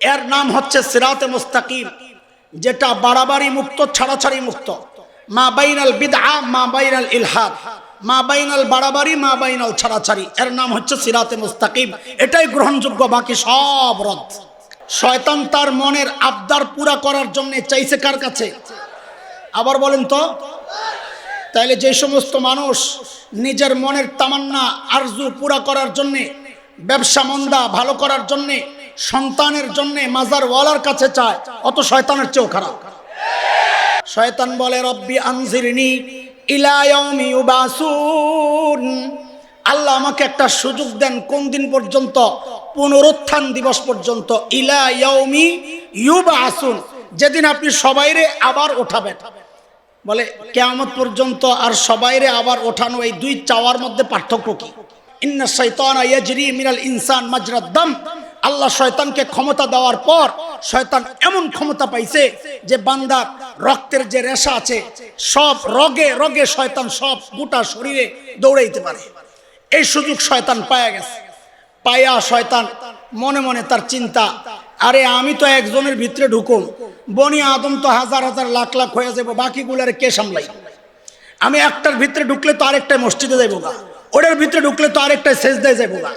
এর নাম হচ্ছে সিরাতে মুস্তাকিম, যেটা বাড়াবাড়ি মুক্ত, ছাড়াছাড়ি মুক্ত। মা বাইনাল বিদআ, মা বাইনাল ইলহাদ। মা বাইনাল বাড়াবাড়ি, মা বাইনাল ছাড়াছাড়ি। এর নাম হচ্ছে সিরাতে মুস্তাকিম। এটাই গ্রহণযোগ্য, বাকি সব রদ। শয়তান তার মনের আবদার পুরা করার জন্য চাইছে কার কাছে? আবার বলেন তো, তাইলে যে সমস্ত মানুষ নিজের মনের তামান্না, আরজু পুরা করার জন্যে, ব্যবসা মন্দা ভালো করার জন্যে সন্তানের জন্যে মাজার ওয়ালার কাছে চায়, অত শয়তানের চেয়েও খারাপ। শয়তান বলে, রব্বি আনজিরনি ইলা ইয়াউমি ইউবাসুন। আল্লাহ আমাকে একটা সুযোগ দেন, কোন দিন পর্যন্ত? পুনরুত্থান দিবস পর্যন্ত। ইলা ইয়াউমি ইউবাসুন। যেদিন আপনি সবাইরে আবার ওঠাবেন। বলে, কেয়ামত পর্যন্ত আর সবাইরে আবার ওঠানো এই দুই চাওয়ার মধ্যে পার্থক্য কি? ইন্না শৈতান ইয়াজরি মিনাল ইনসান মাজরাদ দাম। আল্লাহ শয়তানকে ক্ষমতা দেওয়ার পর শয়তান এমন ক্ষমতা পাইছে যে বান্দার রক্তের যে রেশা আছে, সব রগে রগে শয়তান সব গোটা শরীরে দৌড়াইতে পারে। এই সুযোগ শয়তান পায়া গেছে। পায়া শয়তান মনে মনে তার চিন্তা, আরে আমি তো একজনের ভিতরে ঢুকুম, বনি আদম তো হাজার হাজার লাখ লাখ হয়ে যাব বাকিগুলার কে সামলাই? আমি একটার ভিতরে ঢুকলে তো আরেকটাই মসজিদে যাইবো গা, ওটার ভিতরে ঢুকলে তো আরেকটাই শেষ দেয় যাইবো গা,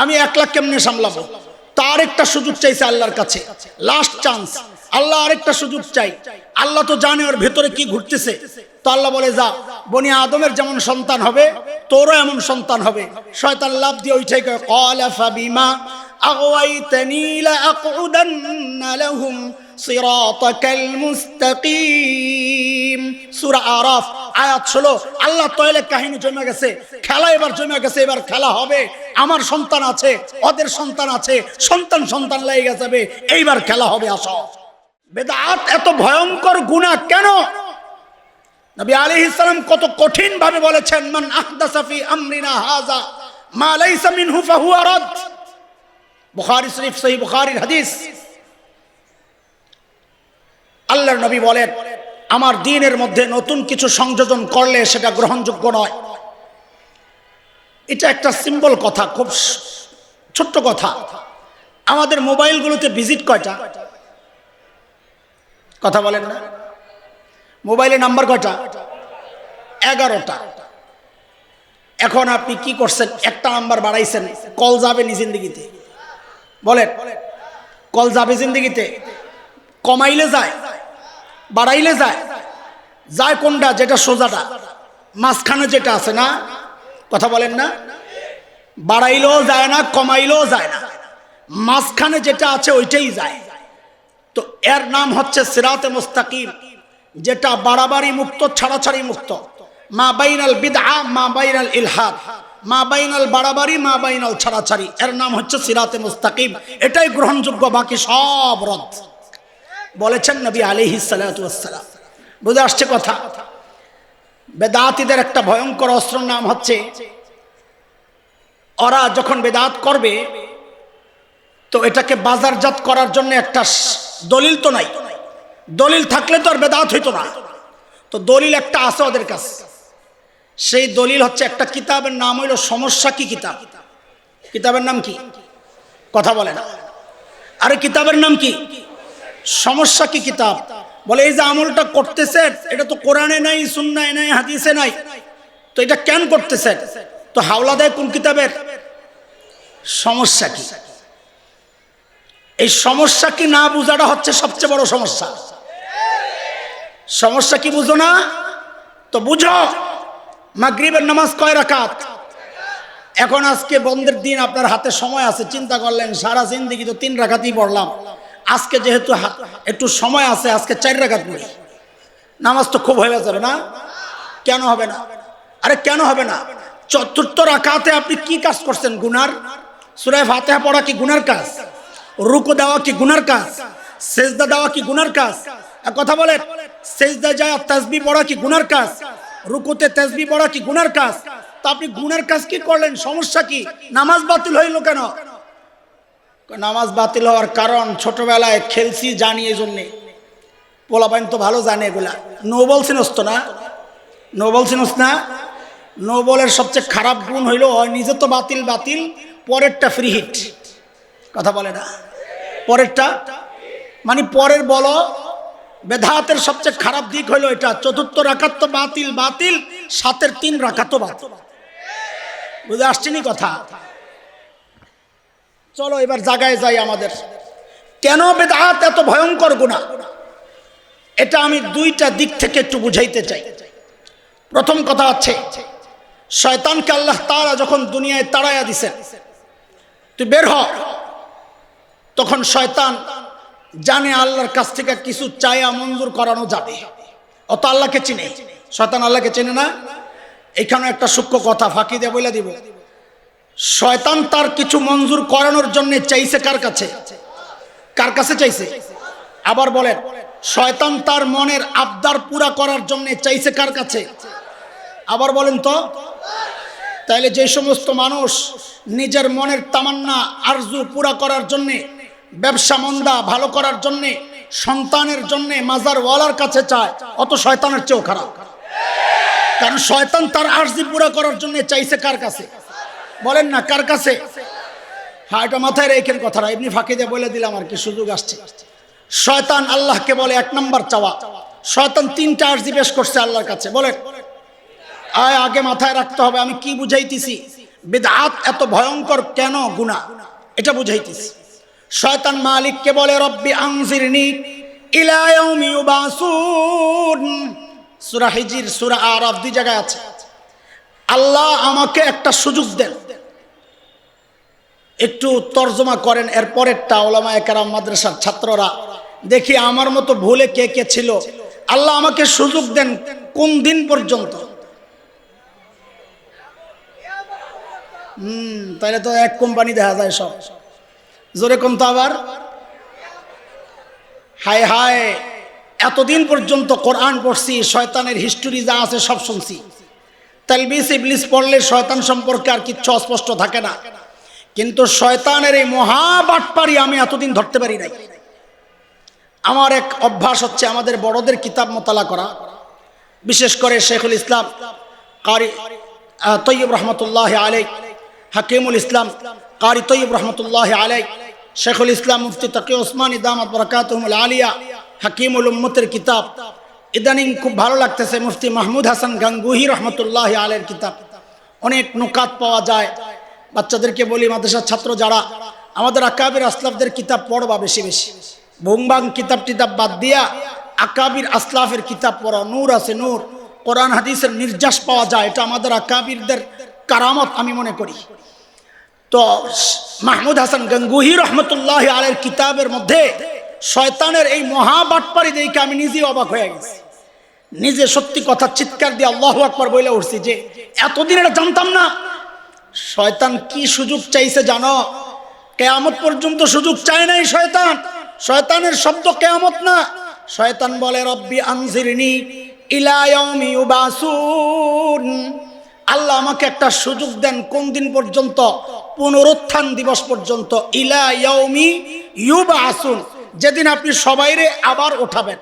আমি এক লাখ কেমনে সামলাবো? তার একটা সুযোগ চাইছে আল্লাহর কাছে। লাস্ট চান্স আল্লাহ আরেকটা সুযোগ চাই। আল্লাহ তো জানে ওর ভেতরে কি ঘুরতেছে। তো আল্লাহ বলে, যা, বনি আদমের যেমন সন্তান হবে, তোরও এমন সন্তান হবে। শয়তান লাভ দিয়ে ওইটাই কয়, কলা ফাবিমা আগওয়াইতানি লা আকুদান্না লাহুম সিরাতাকাল মুস্তাকিম। সূরা আরাফ, আয়াত 16 আল্লাহ তয়লে কাহিনী জমে গেছে, খেলা এবার জমে গেছে, এবার খেলা হবে। আমার সন্তান আছে, ওদের সন্তান আছে, সন্তান সন্তান লেগে যাবে, এইবার খেলা হবে আসো বেদাত এত ভয়ঙ্কর গুনাহ কেন? নবী আলাইহিস সালাম কত কঠিন ভাবে বলেছেন, মান আহদাসা ফি আমরিনা হাযা, মা লাইসা মিনহু ফাহুয়া রাদ। বুখারী শরীফ, সহিহ বুখারীর হাদিস। আল্লাহর নবী বলেন, আমার দিনের মধ্যে নতুন কিছু সংযোজন করলে সেটা গ্রহণযোগ্য নয়। এটা একটা সিম্বল কথা, খুব ছোট্ট কথা। আমাদের মোবাইলগুলোতে ভিজিট কয়টা? কথা বলেন না। মোবাইলে নাম্বার কয়টা? এগারোটা। এখন আপনি কি করছেন? একটা নাম্বার বাড়াইছেন, কল যাবে নি জিন্দিগিতে? বলেন, কল যাবে জিন্দিগিতে? কমাইলে যায়? বাড়াইলে যায়। যায় কোনটা যেটা সোজাটা। মাঝখানে যেটা আছে না? কথা বলেন না? বাড়াইলেও যায় না, কমাইলেও যায় না। মাঝখানে যেটা আছে ওইটাই যায়। তো এর নাম হচ্ছে সিরাতে মুস্তাকিম, যেটা বাড়াবাড়ি মুক্ত, ছাড়াছাড়ি মুক্ত। মা বাইনাল বিদআ, মা বাইনাল ইলহাদ। মা বাইনাল বাড়াবাড়ি, মা বাইনাল ছাড়াছাড়ি। এর নাম হচ্ছে সিরাতে মুস্তাকিম। এটাই গ্রহণযোগ্য, বাকি সব রদ। বলেছেন নবী আলিহি সালাম। বুঝে আসছে কথা? বেদাতিদের একটা ভয়ঙ্কর অস্ত্রের নাম হচ্ছে, ওরা যখন বেদাত করবে, তো এটাকে বাজারজাত করার জন্য একটা দলিল তো নাই। দলিল থাকলে তো আর বেদাত হইতো না। তো দলিল একটা আছে ওদের কাছে। সেই দলিল হচ্ছে একটা কিতাবের নাম হইল সমস্যা কি কিতাব? কিতাবের নাম কি? কথা বলে না। আরে কিতাবের নাম কি? সমস্যা কি কিতাব? বলে, এই যে আমলটা করতেছেন, এটা তো কোরআনে নাই, সুন্নায় নাই, হাদিসে নাই। তো এটা কেন করতেছেন? তো হাওলা দেয় কোন কিতাবের? সমস্যা কি? এই সমস্যা কি না বুঝাটা হচ্ছে সবচেয়ে বড় সমস্যা। সমস্যা কি বুঝো না? তো বুঝো, মাগরিবের নামাজ কয় রাকাত? এখন আজকে বন্ধের দিন, আপনার হাতে সময় আছে, চিন্তা করলেন, সারা জিন্দিগি তো তিন রাখাতেই পড়লাম। আজকে যেহেতু একটু সময় আছে, আজকে চার রাখাত পড়ি। নামাজ তো খুব হয়ে যাবে না? কেন হবে না? আরে কেন হবে না? চতুর্থ রাখাতে আপনি কি কাজ করছেন গুনার? সুরায় ফাতেহা পড়া কি গুনার কাজ? রুকু দেওয়া কি গুনার কাজ? সেজদা দেওয়া কি গুনার কাজ? কথা বলে, সেজদা যায় তাসবি পড়া কি গুনার কাজ? রুকুতে তাসবি পড়া কি গুনার কাজ? তা আপনি গুনার কাজ কি করলেন? সমস্যা কি? নামাজ বাতিল হইল কেন? নামাজ বাতিল হওয়ার কারণ ছোটবেলায় খেলছি জানি এই জন্যে। পোলাপাইন তো ভালো জানে এগুলা। নো বলছিনস তো না? নো বলছিনস না? নোবলের সবচেয়ে খারাপ গুণ হইল নিজে তো বাতিল বাতিল, পরেরটা ফ্রি হিট কথা বলে না? পরেরটা? মানে পরের বলো বেদাতের সবচেয়ে খারাপ দিক হলো এটা। চতুর্থ রাখাত তো বাতিল বাতিল, সাতের তিন রাখাত বাতিল। বুঝে আসছেনি কথা? চলো এবার জায়গায় যাই আমাদের। কেন বেদাত এত ভয়ঙ্কর গুণা? এটা আমি দুইটা দিক থেকে একটু বুঝাইতে চাই। প্রথম কথা হচ্ছে, শয়তানকে আল্লাহ তারা যখন দুনিয়ায় তাড়াইয়া দিছেন, তুই বের হ। তখন শয়তান জানে আল্লাহর কাছ থেকে কিছু চায়া মঞ্জুর করানো যাবে। অত আল্লাহকে চিনে। শয়তান আল্লাহকে চেনে না। এখানে একটা সূক্ষ্ম কথা ফাঁকি দিয়ে বলে দিব। শয়তান তার কিছু মঞ্জুর করানোর জন্য চাইছে কার কাছে? কার কাছে চাইছে? আবার বলেন, শয়তান তার মনের আবদার পুরা করার জন্য চাইছে কার কাছে? আবার বলেন তো, তাইলে যে সমস্ত মানুষ নিজের মনের তামান্না, আরজু পুরা করার জন্যে, ব্যবসা মন্দা ভালো করার জন্যে, সন্তানের জন্যে মাজার ওয়ালার কাছে চায়, অত শয়তানের চেয়েও খারাপ। কারণ শয়তান তার আরজি পুরা করার জন্য চাইছে কার কাছে? বলেন না, কার কাছে? হ্যাঁ এটা মাথায় রেখেন কথাটা, এমনি ফাঁকি দিয়ে বলে দিলাম আর কি, সুযোগ আসছে। শয়তান আল্লাহকে বলে এক নম্বর চাওয়া। শয়তান তিনটা আরজি পেশ করছে আল্লাহর কাছে, বলেন। আয়, আগে মাথায় রাখতে হবে, আমি কি বুঝাইতেছি? বেদাত এত ভয়ঙ্কর কেন গুণা এটা বুঝাইতেছি। শয়তান মালিককে বলে, রব্বি আনজিরনি ইলা ইয়াউমি ইউবাসুন। সূরা হিজির, সূরা আরাফ দুই জায়গায় আছে। আল্লাহ আমাকে একটা সুযোগ দেন। একটু তর্জমা করেন এর পরেরটা ওলামা একরাম মাদ্রাসার ছাত্ররা। দেখি আমার মতো ভুলে কে কে ছিল। আল্লাহ আমাকে সুযোগ দেন কোন দিন পর্যন্ত। হুম তাহলে তো এক কোম্পানি দেখা যায় সব। জোরে কম তো আবার। হায় হায়, এতদিন পর্যন্ত কোরআন পড়ছি, শয়তানের হিস্টোরি যা আছে সব শুনছি। তালবিস ইবলিস পড়লে শয়তান সম্পর্কে আর কিচ্ছু অস্পষ্ট থাকে না। কিন্তু শয়তানের এই মহাবাটপারি আমি এতদিন ধরতে পারি নাই। আমার এক অভ্যাস হচ্ছে আমাদের বড়দের কিতাব মোতালা করা। বিশেষ করে শেখুল ইসলাম, কারি তৈয়ব রহমতুল্লাহ আলাই হাকিমুল ইসলাম, কারি তৈয়ব রহমতুল্লাহ আলাই শেখুল ইসলাম মুফতি তকি ওসমান ইদামত বরকাতহমুল আলিয়া, হাকিমুল উম্মতের কিতাব। ইদানিং খুব ভালো লাগতেছে মুফতি মাহমুদ হাসান গাঙ্গুহি রহমতুল্লাহ আলের কিতাব। অনেক নুকাত পাওয়া যায় বাচ্চাদেরকে বলি, মাদ্রাসার ছাত্র যারা, আমাদের আকাবির আসলাফদের কিতাব পড়বা বেশি বেশি। ভুংবাং কিতাব টিতাব বাদ দিয়া আকাবির আসলাফের কিতাব পড়া। নূর আছে নূর। কোরআন, হাদিসের নির্যাস পাওয়া যায়। এটা আমাদের আকাবিরদের কারামত আমি মনে করি। তো মাহমুদ হাসান গঙ্গুহি রহমতুল্লাহ আলের কিতাবের মধ্যে শয়তানের এই মহাবাটপারি দেখে আমি নিজেই অবাক হয়ে গেছি। নিজে সত্যি কথা চিৎকার দিয়ে আল্লাহ আকবর বলে উঠছি যে, এতদিন এটা জানতাম না শয়তান কি সুযোগ চাইছে জানো? কেয়ামত পর্যন্ত সুযোগ চায় নাই শয়তান। শয়তানের শব্দ কেয়ামত না। শয়তান বলে, রব্বি আনজিরনি ইলা ইয়াউমি ইউবাসুন। আল্লাহ আমাকে একটা সুযোগ দেন কোন দিন পর্যন্ত? পুনরুত্থান দিবস পর্যন্ত। ইলা ইয়াউমি ইউবাসুন। যেদিন আপনি সবাইরে আবার ওঠাবেন।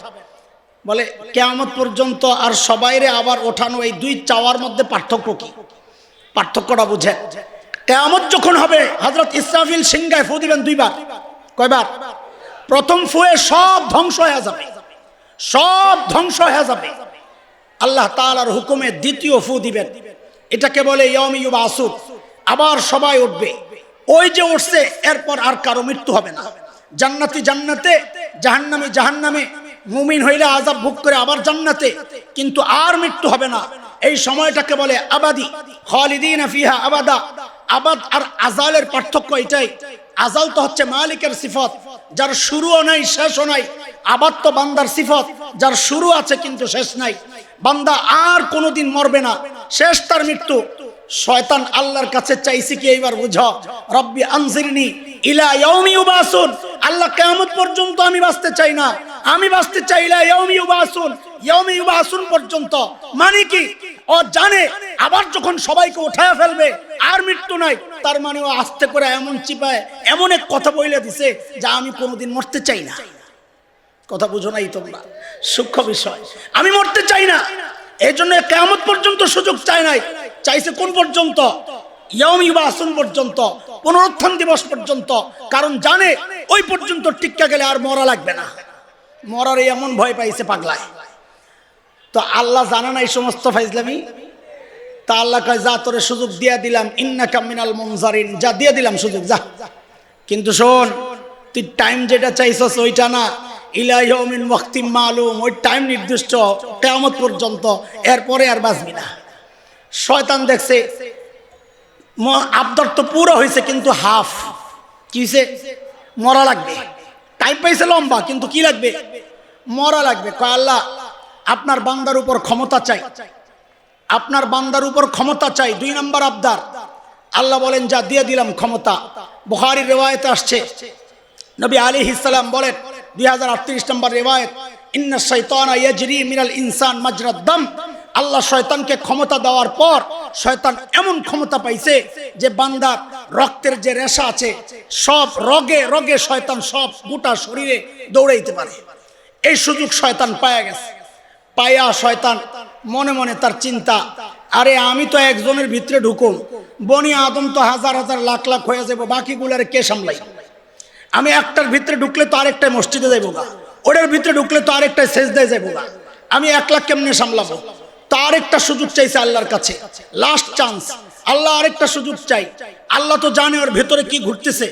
বলে, কেয়ামত পর্যন্ত আর সবাইরে আবার ওঠানো এই দুই চাওয়ার মধ্যে পার্থক্য কি? পার্থক্যটা বুঝে। কেয়ামত যখন হবে হজরত ইসরাফিল সিংগায় ফু দিবেন দুইবার। কয়বার? প্রথম ফুয়ে সব ধ্বংস হয়ে যাবে। সব ধ্বংস হয়ে যাবে। আল্লাহ তালার হুকুমে দ্বিতীয় ফু দিবেন। এটাকে বলে আসুদ আবার সবাই উঠবে। ওই যে উঠছে, এরপর আর কারও মৃত্যু হবে না। জান্নাতি জান্নাতে, জাহান্নামে জাহান্নামে। মুমিন হইলে আজাব ভোগ করে আবার জান্নাতে। কিন্তু আর মৃত্যু হবে না। এই সময়টাকে বলে আবাদি। খালিদিন ফিহা আবাদা। আবাদ আর আজালের পার্থক্য এটাই। আজাল তো হচ্ছে মালিকের সিফত, যার শুরুও নাই, শেষও নাই। আবাদ তো বান্দার সিফত, যার শুরু আছে কিন্তু শেষ নাই। বান্দা আর কোনোদিন মরবে না। শেষ তার মৃত্যু। শয়তান আল্লাহর কাছে চাইছি কি এইবার বুঝ? রব্বি আনজিরনি ইলা ইয়াউমি ইউবাসুন। আল্লাহ কিয়ামত পর্যন্ত আমি বাঁচতে চাই না। আমি বাঁচতে চাই ইলা ইয়াউমি ইউবাসুন। ইয়াউমি ইউবাসুন পর্যন্ত। মানে কি? ও জানে, আবার যখন সবাইকে উঠায় ফেলবে, আর মৃত্যু নাই, তার মানে ও আস্তে করে এমন চিপায়, এমন এক কথা বইলে দিছে যা আমি কোনোদিন মরতে চাই না। কথা বুঝো নাই তোমরা? সূক্ষ্ম বিষয়। আমি মরতে চাই না। এই জন্য কেমন পর্যন্ত সুযোগ চাই নাই। চাইছে কোন পর্যন্ত? ইবাসুন পর্যন্ত, পুনরুত্থান দিবস পর্যন্ত। কারণ জানে, ওই পর্যন্ত টিক্কা গেলে আর মরা লাগবে না। মরার এমন ভয় পাইছে পাগলায়। তো আল্লাহ জানে না এই সমস্ত ফাইজলামি? তা আল্লাহ কয়, যা তোরে সুযোগ দিয়া দিলাম ইন্না কামিনাল মনজারিন। যা দিয়ে দিলাম সুযোগ, যা। কিন্তু শোন, তুই টাইম যেটা চাইছস ওইটা না। ইলাইমিন ওয়াক্তি মালুম, ওই টাইম নির্দিষ্ট, কেয়ামত পর্যন্ত। এরপরে আর বাঁচবি না। শয়তান দেখছে আবদার তো পুরো হয়েছে, কিন্তু হাফ। কি হয়েছে? মরা লাগবে। টাইম পাইছে লম্বা, কিন্তু কি লাগবে? মরা লাগবে। কয় আল্লাহ, আপনার বান্দার উপর ক্ষমতা চাই। আপনার বান্দার উপর ক্ষমতা চাই, দুই নম্বর আবদার। আল্লাহ বলেন, যা দিয়ে দিলাম ক্ষমতা। বুখারির রেওয়ায়তে আসছে। নবী আলী ইসালাম বলেন, দুই হাজার আটত্রিশ নম্বর রেওয়ায়ত, ইন্না শৈতান ইয়াজরি মিনাল ইনসান মাজরাদ দম। আল্লাহ শয়তানকে ক্ষমতা দেওয়ার পর শয়তান এমন ক্ষমতা পাইছে যে বান্দার রক্তের যে রেশা আছে, সব রগে রগে শয়তান সব গোটা শরীরে দৌড়াইতে পারে। এই সুযোগ শয়তান পায়া গেছে। পায়া শয়তান মনে মনে তার চিন্তা, আরে আমি তো একজনের ভিতরে ঢুকুম, বনি আদম তো হাজার হাজার লাখ লাখ হয়ে যাব বাকিগুলার কে সামলাই? আমি একটার ভিতরে ঢুকলে তো আরেকটাই মসজিদে যাইবো গা, ওটার ভিতরে ঢুকলে তো আরেকটাই শেষ দিয়ে যাইবো গা, আমি এক লাখ কেমনে সামলাবো? তার একটা সুযোগ চাইছে আল্লাহর কাছে। লাস্ট চান্স আল্লাহ আরেকটা সুযোগ চাই। আল্লাহ তো জানে ওর ভেতরে কি ঘুরতেছে।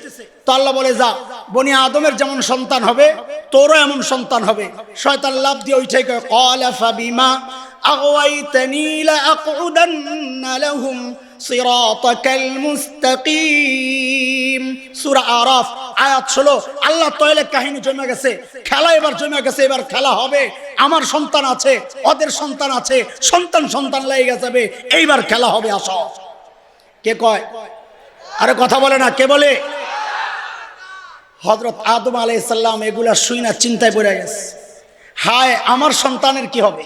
তো আল্লাহ বলে, যা, বনি আদমের যেমন সন্তান হবে, তোরও এমন সন্তান হবে। শয়তান লাভ দিয়ে ওইটাই কয় কলা ফাবিমা আগওয়াইতানি লা আকুদান্না লাহুম। সিরাতাকাল মুস্তাকিম। সূরা আরাফ, আয়াত 16 আল্লাহ তয়লে কাহিনী জমে গেছে। খেলা এবার জমে গেছে, এবার খেলা হবে। আমার সন্তান আছে, ওদের সন্তান আছে, সন্তান সন্তান লেগে যাবে। এইবার খেলা হবে, আস। কে কয়? আরে কথা বলে না, কে বলে? হজরত আদম আলাইসাল্লাম এগুলা শুই না চিন্তায় পড়ে গেছে। হায়, আমার সন্তানের কি হবে?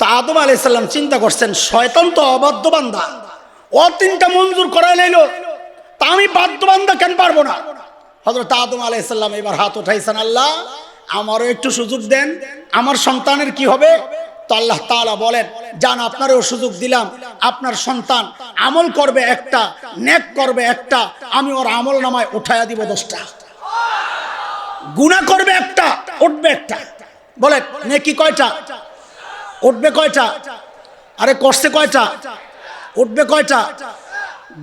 তা আদম আলাইসাল্লাম চিন্তা করছেন, শয়তান তো অবাধ্য বান্দা। ও তিনটা মঞ্জুর করাই লাইলো। তা আমি বাধ্য বান্দা কেন পারব না? হজরত আদম আলাইসাল্লাম এবার হাত উঠাইছেন, আল্লাহ, আমারও একটু সুযোগ দেন, আমার সন্তানের কি হবে? তো আল্লাহ তাআলা বলেন যান আপনারও সুযোগ দিলাম, আপনার সন্তান আমল করবে একটা, নেক করবে একটা, আমি ওর আমল নামায় উঠাইয়া দিব দশটা। গুণা করবে একটা, উঠবে একটা। বলে নেকি কয়টা? উঠবে কয়টা আরে করছে কয়টা উঠবে কয়টা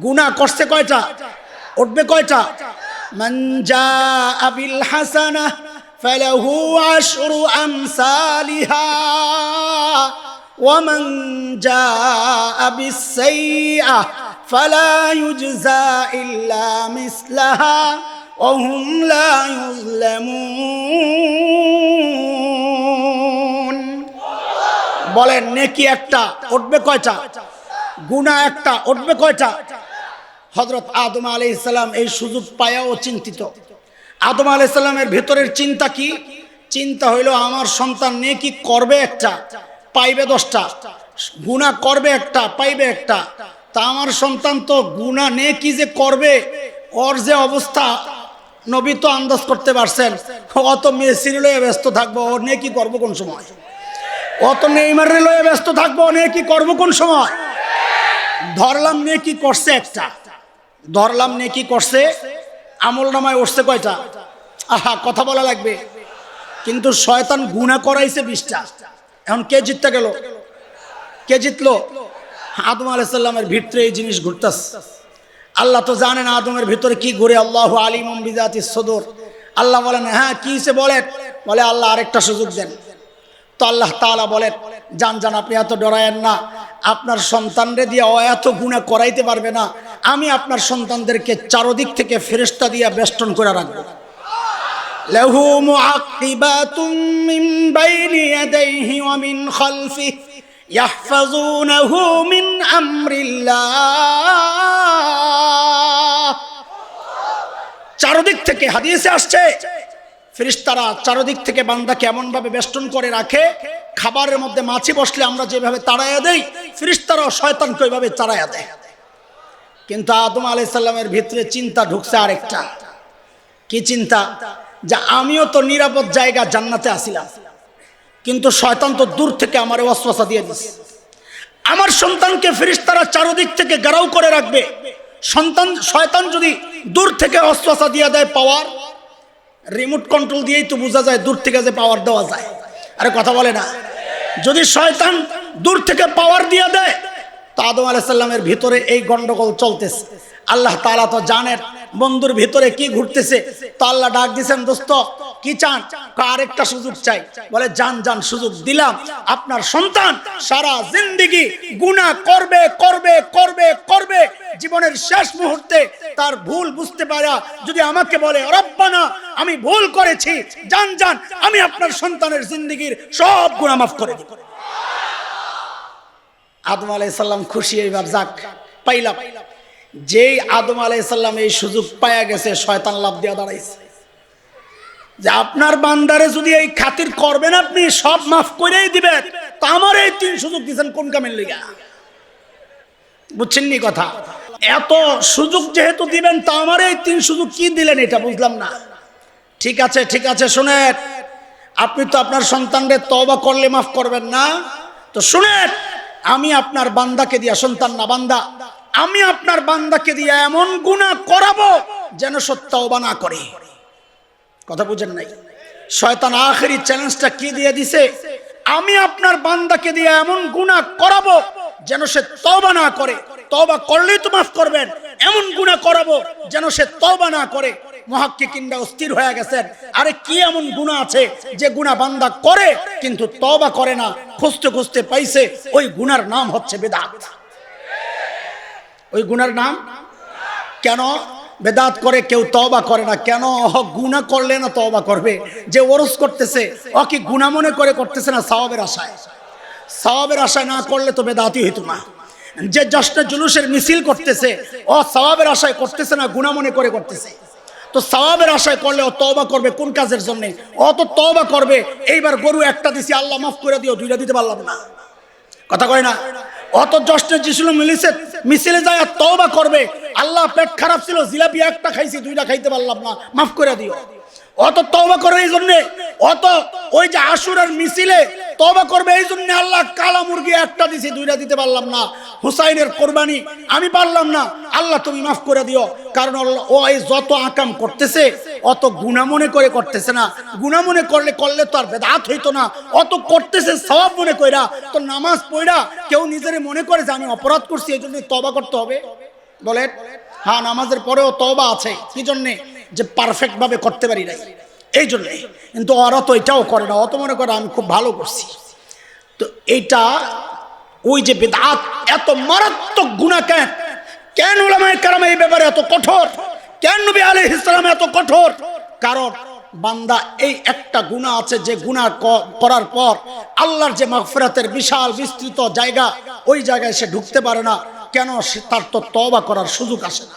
গুনা করছে কয়টা উঠবে কয়টা মান জাআ বিল হাসানাহ ফালাহু আশরু আমসালিহা ومن جاء بالسيئة فلا يجزى إلا مثلها وهم لا يظلمون বলেন, নেকি একটা, উঠবে কয়টা? গুণা একটা, উঠবে কয়টা? হজরত আদম আলি ইসলাম এই সুযোগ পায়াও চিন্তিত। আদম আলি ইসলামের ভেতরের চিন্তা কি? চিন্তা হইল, আমার সন্তান নেকি করবে একটা, পাইবে দশটা গুণা করবে একটা, পাইবে একটা। তা আমার সন্তান তো গুণা নেকি যে করবে, ওর যে অবস্থা, নবী তো আন্দাজ করতে পারছেন। অত মেয়ে লয়ে ব্যস্ত থাকব, ও নেকি করব কোন সময়? অত নেইমারে লয়ে ব্যস্ত থাকব অনেক কি করব কোন সময়? ধরলাম নে কি করছে একটা। ধরলাম নে কি করছে? আমল নামায় উঠছে কয়টা? আহা, কথা বলা লাগবে। কিন্তু শয়তান গুণা করাইছে বিশটা। এখন কে জিততে গেল? কে জিতলো? আদম আলাইসাল্লামের ভিতরে এই জিনিস ঘুরতাস। আল্লাহ তো জানেন আদমের ভিতরে কি ঘুরে, আল্লাহ আলিম বিজাতি সদর। আল্লাহ বলেন হ্যাঁ কি বলেন? বলে, আল্লাহ আরেকটা সুযোগ দেন। তো আল্লাহ তাআলা বলেন, জান জান, আপনি এত ডরায়েন না। আপনার সন্তানরে দিয়ে ও এত গুণা করাইতে পারবে না। আমি আপনার সন্তানদেরকে চারদিক থেকে ফেরেস্তা দিয়া বেষ্টন করে রাখব। লেহু চারদিক থেকে হাদিসে আসছে ফেরিস্তারা চারদিক থেকে বান্দাকে এমন ভাবে বেষ্টন করে রাখে, খাবারের মধ্যে মাছি বসলে আমরা যেভাবে তাড়াইয়া দেই, ফেরিস্তারাও শয়তানকে ওইভাবে তাড়াইয়া দেয়। কিন্তু আদম আলাই সাল্লামের ভিতরে চিন্তা ঢুকছে আরেকটা। কি চিন্তা? যে আমিও তো নিরাপদ জায়গা জান্নাতে আসিলাম, কিন্তু শয়তান তো দূর থেকে আমার ওয়াসওয়াসা দিয়ে দিছে। আমার সন্তানকে ফেরিস্তারা চারদিক থেকে গারাও করে রাখবে। সন্তান, শয়তান যদি দূর থেকে অস্ত্রসা দিয়ে দেয় পাওয়ার রিমোট কন্ট্রোল দিয়েই তো বোঝা যায় দূর থেকে যে পাওয়ার দেওয়া যায়। আরে কথা বলে না। যদি শয়তান দূর থেকে পাওয়ার দিয়ে দেয়, তো আদম আলাইসাল্লামের ভিতরে এই গন্ডগোল চলতেছে। আল্লাহ তালা তো জানেন বন্ধুর ভিতরে কি ঘুরতেছে? তো আল্লাহ ডাক দিছেন, দোস্ত, কি চান? আরেকটা সুযোগ চাই? বলে জান জান সুযোগ দিলাম। আপনার সন্তান সারা জিন্দিগি গুনাহ করবে করবে করবে করবে। জীবনের শেষ মুহূর্তে তার ভুল বুঝতে পারা। যদি আমাকে বলে, রব্বানা, আমি ভুল করেছি, যান যান, আমি আপনার সন্তানের জিন্দিগির সব গুনাহ মাফ করে দিব। আদম আলাইসাল্লাম খুশি এইবার যাক, পাইলাম। যেই আদম আলাইসাল্লাম এই সুযোগ পায়া গেছে, শয়তান লাভ দিয়া দাঁড়াইছে। যে আপনার বান্দারে যদি এই খাতির করবেন, আপনি সব মাফ করেই দিবেন। তো আমার এই তিন সুযোগ দিচ্ছেন কোন কামের লিগা? বুঝছেন নি কথা? এত সুযোগ যেহেতু দিবেন, তা আমার এই তিন সুযোগ কি দিলেন এটা বুঝলাম না। ঠিক আছে ঠিক আছে, শুনেন। আপনি তো আপনার সন্তানদের তবা করলে মাফ করবেন না। তো শুনেন, আমি আপনার বান্দাকে দিয়া, সন্তান না, বান্দা। আমি আপনার বান্দাকে দিয়া এমন গুণা করাবো যেন সে তওবা না করে। কথা বুঝেন নাই? শয়তান আখেরি চ্যালেঞ্জটা কি দিয়ে দিছে? আমি আপনার বান্দাকে দিয়ে এমন গুনাহ করাবো যেন সে তওবা না করে। তওবা করলেই তো মাফ করবেন। এমন গুনাহ করাবো যেন সে তওবা না করে। মহাক্কিকিনরা অস্থির হয়ে গেছেন। আরে কি এমন গুনাহ আছে যে গুনাহ বান্দা করে, কিন্তু তওবা করে না, খুঁজতে খুঁজতে পাইছে, ওই গুনার নাম হচ্ছে বেদাত। ওই গুনার নাম? কেন? বেদাত করে, কেউ তবা করে না। কেন? ও গুণা করলে না তবা করবে। যে ওরস করতেছে, অ কি গুণা মনে করে করতেছে না সওয়াবের আশায়? সওয়াবের আশায় না করলে তো বেদাতি হইতো না। যে জশ্ন জুলুসের মিছিল করতেছে ও সওয়াবের আশায় করতেছে না গুণা মনে করে করতেছে। তো সওয়াবের আশায় করলে ও তওবা করবে কোন কাজের জন্য? তো তওবা করবে, এইবার গরু একটা দিছি, আল্লাহ মাফ করে দিও, দুইটা দিতে পারলাম না। কথা কয় না? অত জশ্নে যিশুল মিলিছে, মিছিলে যায় তওবা করবে। আল্লাহ পেট খারাপ ছিল, জিলাপি একটা খাইছি, দুইটা খাইতে পারলাম না। মাফ করে দিও। অত তবা করে এই জন্যে, অত ওই যে আশুরার মিছিলে তওবা করবে এই জন্য আল্লাহ কালা মুরগি একটা দিছি, দুইটা দিতে পারলাম না। হুসাইনের কোরবানি আমি পারলাম না। আল্লাহ তুমি মাফ করে দিও। কারণ ও এই যত আকাম করতেছে, অত গুণা মনে করে করতেছে না। গুণা মনে করলে করলে তো আর বেদাত হইতো না। অত করতেছে সবাব মনে কইরা, তো নামাজ পড়া কেউ নিজের মনে করে যে আমি অপরাধ করছি, এই জন্য তবা করতে হবে? বলেন? হ্যাঁ নামাজের পরেও তবা আছে। কি জন্যে? যে পারফেক্ট ভাবে করতে পারি নাই। এই জন্যে কিন্তু ওরা তো এটাও করে না। অত মনে করে আমি খুব ভালো করছি। তো এইটা ওই যে বেদাত এত মারাত্মক গুণা কেন কেন ওলামায় কারাম এই ব্যাপারে এত কঠোর? কেন নবী আলাইহিস ইসলাম এত কঠোর? কারণ বান্দা এই একটা গুণা আছে যে গুণা করার পর আল্লাহর যে মাগফিরাতের বিশাল বিস্তৃত জায়গা, ওই জায়গায় সে ঢুকতে পারে না। কেন তার তো তওবা করার সুযোগ আসে না?